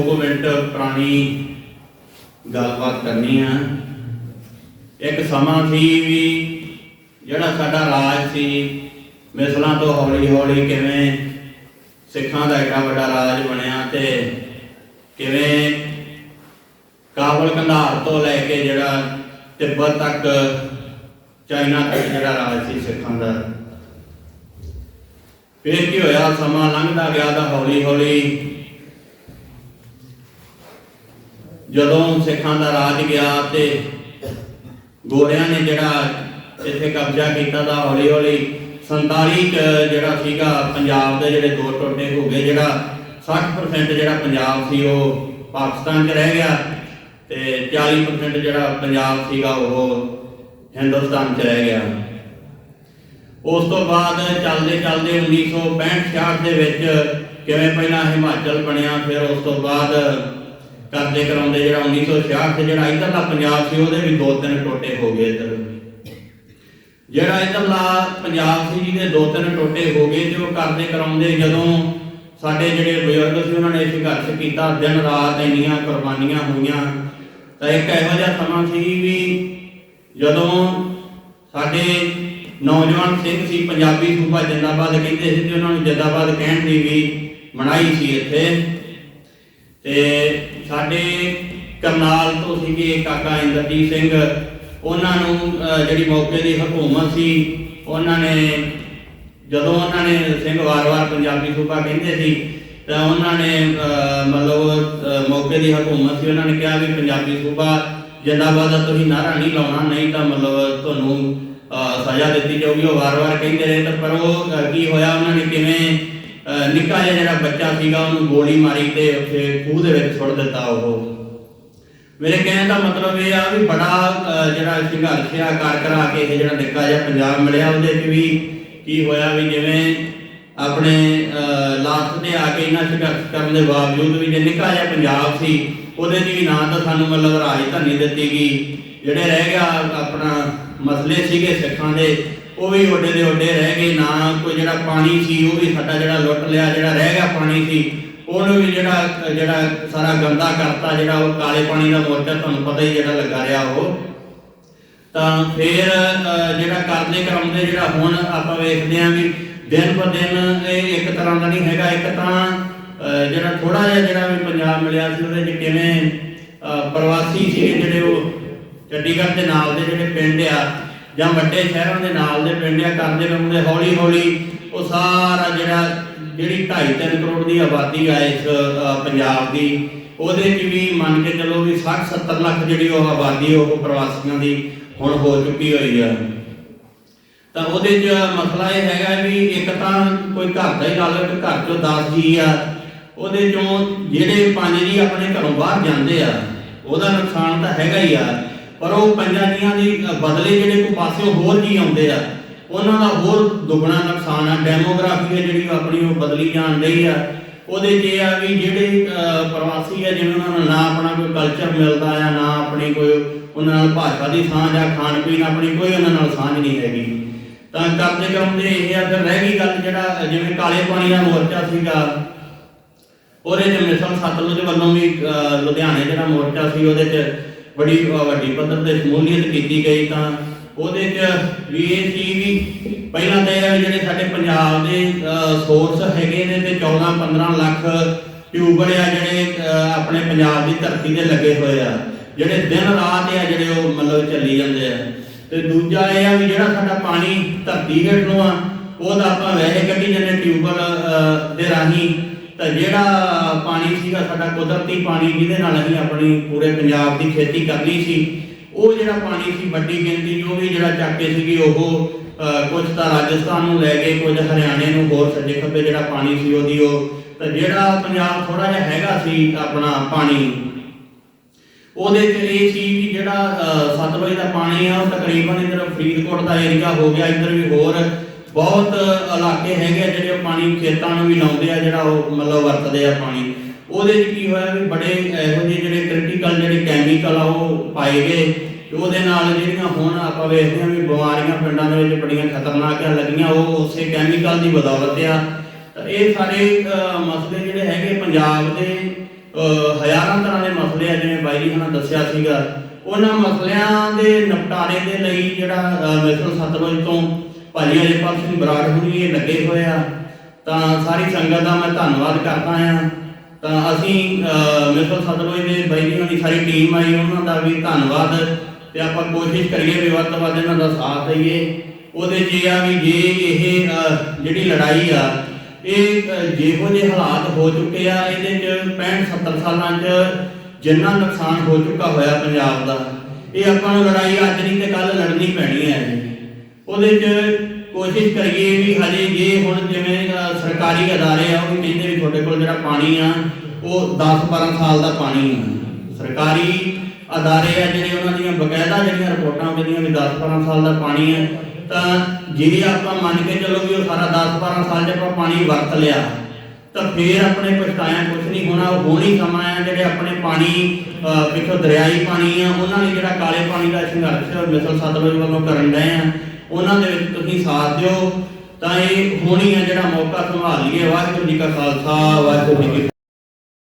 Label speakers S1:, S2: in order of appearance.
S1: ਦੋ ਕੁ ਮਿੰਟ ਪੁਰਾਣੀ ਗੱਲਬਾਤ ਕਰਨੀ ਆ। ਇੱਕ ਸਮਾਂ ਸੀ ਵੀ ਜਿਹੜਾ ਸਾਡਾ ਰਾਜ ਸੀ, ਮਿਸਲਾਂ ਤੋਂ ਹੌਲੀ ਹੌਲੀ ਕਿਵੇਂ ਸਿੱਖਾਂ ਦਾ ਏਡਾ ਵੱਡਾ ਰਾਜ ਬਣਿਆ ਤੇ ਕਿਵੇਂ ਕਾਬਲ ਕੰਧਾਰ ਤੋਂ ਲੈ ਕੇ ਜਿਹੜਾ ਤਿੱਬਤ ਤੱਕ ਚਾਈਨਾ ਤੱਕ ਜਿਹੜਾ ਰਾਜ ਸੀ ਸਿੱਖਾਂ ਦਾ। ਫਿਰ ਕੀ ਹੋਇਆ? ਸਮਾਂ ਲੰਘਦਾ ਗਿਆ ਤਾਂ ਹੌਲੀ ਹੌਲੀ ਜਦੋਂ ਸਿੱਖਾਂ ਦਾ ਰਾਜ ਗਿਆ ਤੇ ਗੋਰਿਆਂ ਨੇ ਜਿਹੜਾ ਇੱਥੇ ਕਬਜ਼ਾ ਕੀਤਾ ਤਾਂ ਹੌਲੀ ਹੌਲੀ 47 ਚ ਜਿਹੜਾ ਸੀਗਾ ਪੰਜਾਬ ਦੇ ਜਿਹੜੇ ਦੋ ਟੋਟੇ ਹੋ ਗਏ, ਜਿਹੜਾ 60% ਜਿਹੜਾ ਪੰਜਾਬ ਸੀ ਉਹ ਪਾਕਿਸਤਾਨ 'ਚ ਰਹਿ ਗਿਆ ਤੇ 40% ਜਿਹੜਾ ਪੰਜਾਬ ਸੀਗਾ ਉਹ ਹਿੰਦੁਸਤਾਨ 'ਚ ਰਹਿ ਗਿਆ। ਉਸ ਤੋਂ ਬਾਅਦ ਚੱਲਦੇ ਚੱਲਦੇ 1965 ਦੇ ਵਿੱਚ ਕਿਵੇਂ ਪਹਿਲਾਂ ਹਿਮਾਚਲ ਬਣਿਆ, ਫਿਰ ਉਸ ਤੋਂ ਬਾਅਦ ਕਰਦੇ ਕਰਾਉਂਦੇ ਜਿਹੜਾ 1966 ਤੇ ਜਿਹੜਾ ਇਧਰਲਾ ਪੰਜਾਬ ਸੀ, ਉਹਦੇ ਵੀ ਦੋ ਤਿੰਨ ਟੋਟੇ ਹੋ ਗਏ ਇੱਧਰ। ਜਿਹੜਾ ਇਧਰਲਾ ਪੰਜਾਬ ਸੀ, ਜਿਹਦੇ ਦੋ ਤਿੰਨ ਟੋਟੇ ਹੋ ਗਏ ਤੇ ਉਹ ਕਰਦੇ ਕਰਾਉਂਦੇ ਜਦੋਂ ਸਾਡੇ ਜਿਹੜੇ ਬਜ਼ੁਰਗ ਸੀ, ਉਹਨਾਂ ਨੇ ਸੰਘਰਸ਼ ਕੀਤਾ, ਦਿਨ ਰਾਤ ਇੰਨੀਆਂ ਕੁਰਬਾਨੀਆਂ ਹੋਈਆਂ। ਤਾਂ ਇੱਕ ਇਹੋ ਜਿਹਾ ਸਮਾਂ ਸੀ ਵੀ ਜਦੋਂ ਸਾਡੇ ਨੌਜਵਾਨ ਸਿੰਘ ਸੀ, ਪੰਜਾਬੀ ਸੂਬਾ ਜਿੰਦਾਬਾਦ ਕਹਿੰਦੇ ਸੀ ਤੇ ਉਹਨਾਂ ਨੂੰ ਜਿੰਦਾਬਾਦ ਕਹਿਣ ਦੀ ਵੀ ਮਨਾਈ ਸੀ ਇੱਥੇ। ਤੇ ਸਾਡੇ ਕਰਨਾਲ ਤੋਂ ਸੀਗੇ ਕਾਕਾ ਇੰਦਰਜੀਤ ਸਿੰਘ। ਉਹਨਾਂ ਨੂੰ ਜਿਹੜੀ ਮੌਕੇ ਦੀ ਹਕੂਮਤ ਸੀ, ਉਹਨਾਂ ਨੇ, ਜਦੋਂ ਉਹਨਾਂ ਨੇ ਸਿੰਘ ਵਾਰ-ਵਾਰ ਪੰਜਾਬੀ ਸੂਬਾ ਕਹਿੰਦੇ ਸੀ, ਤਾਂ ਉਹਨਾਂ ਨੇ ਮਤਲਬ ਮੌਕੇ ਦੀ ਹਕੂਮਤ ਸੀ। ਉਹਨਾਂ ਨੇ ਕਿਹਾ ਵੀ ਪੰਜਾਬੀ ਸੂਬਾ, ਜਿੰਦਾਬਾਦ ਦਾ ਤੁਸੀਂ ਨਾਰਾ ਨਹੀਂ ਲਾਉਣਾ, ਨਹੀਂ ਤਾਂ ਮਤਲਬ ਤੁਹਾਨੂੰ ਸਜ਼ਾ ਦਿੱਤੀ ਜਾਊਗੀ। ਉਹ ਵਾਰ-ਵਾਰ ਕਹਿੰਦੇ ਰਹੇ, ਤਾਂ ਪਰ ਉਹ ਕੀ ਹੋਇਆ? ਉਹਨਾਂ ਨੇ ਕਿਵੇਂ ਨਿੱਕਾ ਜਿਹਾ ਜਿਹੜਾ ਬੱਚਾ ਸੀਗਾ, ਉਹਨੂੰ ਗੋਲੀ ਮਾਰੀ ਤੇ ਉੱਥੇ ਖੂਹ ਦੇ ਵਿੱਚ ਸੁੱਟ ਦਿੱਤਾ ਉਹ। ਮੇਰੇ ਕਹਿਣ ਦਾ ਮਤਲਬ ਇਹ ਆ ਵੀ ਬੜਾ ਜਿਹੜਾ ਸੰਘਰਸ਼ ਆ ਕਰ ਕਰਾ ਕੇ ਇਹ ਜਿਹੜਾ ਨਿੱਕਾ ਜਿਹਾ ਪੰਜਾਬ ਮਿਲਿਆ, ਉਹਦੇ 'ਚ ਵੀ ਕੀ ਹੋਇਆ ਵੀ ਜਿਵੇਂ ਆਪਣੇ ਲਾਸਟ ਤੇ ਆ ਕੇ ਇਹਨਾਂ ਸੰਘਰਸ਼ ਕਰਨ ਦੇ ਬਾਵਜੂਦ ਵੀ ਜੇ ਨਿੱਕਾ ਜਿਹਾ ਪੰਜਾਬ ਸੀ, ਉਹਦੇ 'ਚ ਵੀ ਨਾ ਤਾਂ ਸਾਨੂੰ ਮਤਲਬ ਰਾਜਧਾਨੀ ਦਿੱਤੀ ਗਈ। ਜਿਹੜੇ ਰਹਿ ਗਿਆ ਆਪਣਾ, ਮਸਲੇ ਸੀਗੇ ਸਿੱਖਾਂ ਦੇ ਉਹ ਵੀ ਓਡੇ ਦੇ ਓਡੇ ਰਹਿ ਗਏ, ਨਾ ਕੋਈ ਜਿਹੜਾ ਪਾਣੀ ਸੀ, ਉਹ ਵੀ ਸਾਡਾ ਜਿਹੜਾ ਲੁੱਟ ਲਿਆ, ਜਿਹੜਾ ਰਹਿ ਗਿਆ ਪਾਣੀ ਸੀ, ਉਹਨੂੰ ਵੀ ਜਿਹੜਾ ਜਿਹੜਾ ਸਾਰਾ ਗੰਦਾ ਕਰਤਾ, ਜਿਹੜਾ ਉਹ ਕਾਲੇ ਪਾਣੀ ਦਾ ਮੋਰਚਾ ਤੁਹਾਨੂੰ ਪਤਾ ਹੀ ਜਿਹੜਾ ਲੱਗਾ ਰਿਹਾ ਉਹ। ਤਾਂ ਫਿਰ ਜਿਹੜਾ ਕਰਦੇ ਕਰਾਉਂਦੇ ਜਿਹੜਾ ਹੁਣ ਆਪਾਂ ਵੇਖਦੇ ਆਂ ਵੀ ਦਿਨ ਪਰ ਦਿਨ ਇਹ ਇੱਕ ਤਰ੍ਹਾਂ ਦਾ ਨਹੀਂ ਹੈਗਾ, ਇੱਕ ਤਾਂ ਜਿਹੜਾ ਥੋੜਾ ਜਿਹਾ ਜਿਹੜਾ ਵੀ ਪੰਜਾਬ ਮਿਲਿਆ ਸੀ, ਉਹਦੇ ਵਿੱਚ ਕਿਵੇਂ ਪ੍ਰਵਾਸੀ ਸੀ ਜਿਹੜੇ ਉਹ ਚੰਡੀਗੜ੍ਹ ਦੇ ਨਾਲ ਦੇ ਜਿਹੜੇ ਪਿੰਡ ਆ ਜਾਂ ਵੱਡੇ ਸ਼ਹਿਰਾਂ ਦੇ ਨਾਲ ਦੇ ਪਿੰਡ ਆ ਕਰਦੇ ਕਰਾਉਂਦੇ ਹੌਲੀ ਹੌਲੀ ਉਹ ਸਾਰਾ ਜਿਹੜਾ, ਜਿਹੜੀ 2.5 ਕਰੋੜ ਦੀ ਆਬਾਦੀ ਆ ਇਸ ਪੰਜਾਬ ਦੀ, ਉਹਦੇ 'ਚ ਵੀ ਮੰਨ ਕੇ ਚੱਲੋ ਵੀ 60 70 ਲੱਖ ਜਿਹੜੀ ਉਹ ਆਬਾਦੀ ਉਹ ਪ੍ਰਵਾਸੀਆਂ ਦੀ ਹੁਣ ਹੋ ਚੁੱਕੀ ਹੋਈ ਆ। ਤਾਂ ਉਹਦੇ 'ਚ ਮਸਲਾ ਇਹ ਹੈਗਾ ਵੀ ਇੱਕ ਤਾਂ ਕੋਈ ਘਰ ਦਾ ਹੀ ਲਾ ਲਓ ਕਿ ਘਰ 'ਚੋਂ 10 ਜੀ ਆ, ਉਹਦੇ 'ਚੋਂ ਜਿਹੜੇ ਪੰਜ ਜੀ ਆਪਣੇ ਘਰੋਂ ਬਾਹਰ ਜਾਂਦੇ ਆ, ਉਹਦਾ ਨੁਕਸਾਨ ਤਾਂ ਹੈਗਾ ਹੀ ਆ। ਪਰ ਉਹ ਪੰਜਾਂ ਜੀਆਂ ਬਦਲੇ ਜਿਹੜੇ ਕੋਈ ਪਾਸਿਓਂ ਹੋਰ ਜੀ ਆਉਂਦੇ ਆ, ਉਹਨਾਂ ਦਾ ਹੋਰ ਦੁੱਗਣਾ ਨੁਕਸਾਨ ਆ। ਡੈਮੋਗ੍ਰਾਫੀ ਹੈ ਜਿਹੜੀ ਆਪਣੀ ਉਹ ਬਦਲੀ ਜਾਣ ਰਹੀ ਆ। ਉਹਦੇ 'ਚ ਆ ਵੀ ਜਿਹੜੇ ਪ੍ਰਵਾਸੀ ਆ, ਜਿਵੇਂ ਨੂੰ ਨਾ ਆਪਣਾ ਕੋਈ ਕਲਚਰ ਮਿਲਦਾ ਆ, ਨਾ ਆਪਣੀ ਕੋਈ ਉਹਨਾਂ ਨਾਲ ਭਾਸ਼ਾ ਦੀ ਸਾਂਝ ਆ, ਖਾਣ ਪੀਣ ਆਪਣੀ ਕੋਈ ਉਹਨਾਂ ਨਾਲ ਸਾਂਝ ਨਹੀਂ ਹੈਗੀ। ਤਾਂ ਕਰਦੇ ਕਰਾਉਂਦੇ ਇਹ ਆ, ਫਿਰ ਰਹਿ ਗਈ ਗੱਲ ਜਿਹੜਾ ਜਿਵੇਂ ਕਾਲੇ ਪਾਣੀ ਦਾ ਮੋਰਚਾ ਸੀਗਾ। ਉਹਦੇ ਚ ਮਿਸਲ ਸਤਲੁਜ ਵੱਲੋਂ ਵੀ ਲੁਧਿਆਣੇ ਜਿਹੜਾ ਮੋਰਚਾ ਸੀ, ਉਹਦੇ ਚ ਬੜੀ ਵੱਡੀ ਪੱਧਰ ਤੇ ਸ਼ਮੂਲੀਅਤ ਕੀਤੀ ਗਈ ਤਾਂ ਉਹਦੇ ਚ ਵੀ ਇਹ ਸੀ ਵੀ ਪਹਿਲਾਂ ਤਾਂ ਇਹ ਆ ਵੀ ਜਿਹੜੇ ਸਾਡੇ ਪੰਜਾਬ ਦੇ ਸੋਰਸ ਹੈਗੇ ਨੇ ਤੇ 14 15 ਲੱਖ ਟਿਊਬਲ ਆ ਜਿਹੜੇ ਆਪਣੇ ਪੰਜਾਬ ਦੀ ਧਰਤੀ ਤੇ ਲੱਗੇ ਹੋਏ ਆ। ਜਿਹੜੇ ਦਿਨ ਰਾਤ ਆ ਜਿਹੜੇ ਉਹ ਮਤਲਬ ਚੱਲੀ ਜਾਂਦੇ ਆ। ਤੇ ਦੂਜਾ ਇਹ ਆ ਵੀ ਜਿਹੜਾ ਸਾਡਾ ਪਾਣੀ ਧਰਤੀ ਹੇਠ ਨੂੰ ਆ, ਉਹਦਾ ਆਪਾਂ ਵੈਸੇ ਕੱਢੀ ਜਾਂਦੇ ਟਿਊਬਲ ਦੇ ਰਾਹੀਂ। ਤਾਂ ਜਿਹੜਾ ਪਾਣੀ ਸੀਗਾ ਸਾਡਾ ਕੁਦਰਤੀ ਪਾਣੀ ਜਿਹਦੇ ਨਾਲ ਅਸੀਂ ਆਪਣੀ ਪੂਰੇ ਪੰਜਾਬ ਦੀ ਖੇਤੀ ਕਰਨੀ ਸੀ ਉਹ ਜਿਹੜਾ ਪਾਣੀ ਸੀ ਵੱਡੀ ਗਿਣਤੀ ਜੋ ਵੀ ਜਿਹੜਾ ਚੱਕ ਕੇ ਉਹ ਕੁਝ ਤਾਂ ਰਾਜਸਥਾਨ ਨੂੰ ਲੈ ਗਏ ਕੁਝ ਹਰਿਆਣੇ ਨੂੰ ਹੋਰ ਸੱਜੇ ਖੱਬੇ ਜਿਹੜਾ ਪਾਣੀ ਸੀ ਉਹਦੀ ਉਹ ਤਾਂ ਜਿਹੜਾ ਪੰਜਾਬ ਥੋੜਾ ਜਿਹਾ ਹੈਗਾ ਸੀ ਆਪਣਾ ਪਾਣੀ ਉਹਦੇ ਚ ਇਹ ਸੀ ਵੀ ਜਿਹੜਾ ਅਹ, ਸਤਲੁਜ ਦਾ ਪਾਣੀ ਆ ਉਹ ਤਕਰੀਬਨ ਇਧਰ ਫਰੀਦਕੋਟ ਦਾ ਏਰੀਆ ਹੋ ਗਿਆ ਇਧਰ ਵੀ ਹੋਰ ਬਹੁਤ ਇਲਾਕੇ ਹੈਗੇ ਆ ਜਿਹੜੇ ਉਹ ਪਾਣੀ ਖੇਤਾਂ ਨੂੰ ਵੀ ਲਾਉਂਦੇ ਆ, ਜਿਹੜਾ ਉਹ ਮਤਲਬ ਵਰਤਦੇ ਆ ਪਾਣੀ। ਉਹਦੇ ਚ ਕੀ ਹੋਇਆ ਵੀ ਬੜੇ ਇਹੋ ਜਿਹੇ ਜਿਹੜੇ ਕ੍ਰਿਟੀਕਲ ਜਿਹੜੇ ਕੈਮੀਕਲ ਆ, ਉਹ ਪਾਏ ਗਏ। ਉਹਦੇ ਨਾਲ ਜਿਹੜੀਆਂ ਹੁਣ ਆਪਾਂ ਵੇਖਦੇ ਹਾਂ ਵੀ ਬਿਮਾਰੀਆਂ ਪਿੰਡਾਂ ਦੇ ਵਿੱਚ ਬੜੀਆਂ ਖਤਰਨਾਕ ਆ ਲੱਗੀਆਂ, ਉਹ ਉਸੇ ਕੈਮੀਕਲ ਦੀ ਬਦੌਲਤ ਆ। ਤਾਂ ਇਹ ਸਾਰੇ ਮਸਲੇ ਜਿਹੜੇ ਹੈਗੇ ਪੰਜਾਬ ਦੇ ਹਜ਼ਾਰਾਂ ਤਰ੍ਹਾਂ ਦੇ ਮਸਲੇ ਆ, ਜਿਵੇਂ ਬਾਈ ਜੀ ਹੁਣਾਂ ਦੱਸਿਆ ਸੀਗਾ। ਉਹਨਾਂ ਮਸਲਿਆਂ ਦੇ ਨਿਪਟਾਰੇ ਦੇ ਲਈ ਜਿਹੜਾ ਮਿਸਲ ਸਤਲੁਜ ਤੋਂ ਭਾਜੀ ਅਜੇਪਾਲ ਸਿੰਘ ਬਰਾੜ ਹੁਣੀ ਇਹ ਲੱਗੇ ਹੋਏ ਆ। ਤਾਂ ਸਾਰੀ ਸੰਗਤ ਦਾ ਮੈਂ ਧੰਨਵਾਦ ਕਰਦਾ ਆ। ਤਾਂ ਅਸੀਂ ਅਹ, ਮਿਸਲ ਸਤਲੁਜ ਦੇ ਬਾਈ ਜੀ ਦੀ ਸਾਰੀ ਟੀਮ ਆਈ ਉਹਨਾਂ ਦਾ ਵੀ ਧੰਨਵਾਦ। ਤੇ ਆਪਾਂ ਕੋਸ਼ਿਸ਼ ਕਰੀਏ ਵੀ ਵੱਧ ਤੋਂ ਵੱਧ ਇਹਨਾਂ ਦਾ ਸਾਥ ਦਈਏ। ਉਹਦੇ 'ਚ ਇਹ ਆ ਵੀ ਜੇ ਇਹ ਜਿਹੜੀ ਲੜਾਈ ਆ ਇਹ ਜਿਹੋ ਜਿਹੇ ਹਾਲਾਤ ਹੋ ਚੁੱਕੇ ਆ ਇਹਦੇ 'ਚ 65 70 ਸਾਲਾਂ 'ਚ ਜਿੰਨਾ ਨੁਕਸਾਨ ਹੋ ਚੁੱਕਾ ਹੋਇਆ ਪੰਜਾਬ ਦਾ। ਇਹ ਆਪਾਂ ਨੂੰ ਲੜਾਈ ਅੱਜ ਨਹੀਂ ਤੇ ਕੱਲ ਲੜਨੀ ਪੈਣੀ ਹੈ ਜੀ। ਉਹਦੇ 'ਚ ਕੋਸ਼ਿਸ਼ ਕਰੀਏ ਵੀ ਹਜੇ ਜੇ ਹੁਣ ਜਿਵੇਂ ਸਰਕਾਰੀ ਅਦਾਰੇ ਆ ਉਹ ਵੀ ਕਹਿੰਦੇ ਵੀ ਤੁਹਾਡੇ ਕੋਲ ਜਿਹੜਾ ਪਾਣੀ ਆ ਉਹ 10 12 ਸਾਲ ਦਾ ਪਾਣੀ ਆ। ਸਰਕਾਰੀ ਅਦਾਰੇ ਆ ਜਿਹੜੇ ਉਹਨਾਂ ਦੀਆਂ ਬਕਾਇਦਾ ਜਿਹੜੀਆਂ ਰਿਪੋਰਟਾਂ ਜਿਹੜੀਆਂ ਵੀ 10 12 ਸਾਲ ਦਾ ਪਾਣੀ ਆ ਤਾਂ ਜੇ ਆਪਾਂ ਮੰਨ ਕੇ ਚੱਲੋ ਵੀ ਉਹ ਸਾਰਾ 10 12 ਸਾਲ ਜੇ ਆਪਾਂ ਪਾਣੀ ਵਰਤ ਲਿਆ ਤਾਂ ਫੇਰ ਆਪਣੇ ਪਛਤਾਇਆ ਕੁਝ ਨਹੀਂ ਹੋਣਾ ਉਹ ਹੋਣੀ ਸਮਾਂ ਆ ਜਿਹੜੇ ਆਪਣੇ ਪਾਣੀ ਅਹ, ਪਿੱਛੋਂ ਦਰਿਆਈ ਪਾਣੀ ਆ ਉਹਨਾਂ ਲਈ ਜਿਹੜਾ ਕਾਲੇ ਪਾਣੀ ਦਾ ਸੰਘਰਸ਼ ਮਿਸਲ ਸਤਲੁਜ ਵੱਲੋਂ ਕਰਨ ਡਏ ਆ ਉਹਨਾਂ ਦੇ ਵਿੱਚ ਤੁਸੀਂ ਸਾਥ ਦਿਓ। ਤਾਂ ਇਹ ਹੋਣੀ ਹੈ ਜਿਹੜਾ ਮੌਕਾ ਸੰਭਾਲ ਲਈਏ। ਵਾਹਿਗੁਰੂ ਜੀ ਕਾ ਖਾਲਸਾ, ਵਾਹਿਗੁਰੂ ਜੀ ਕੀ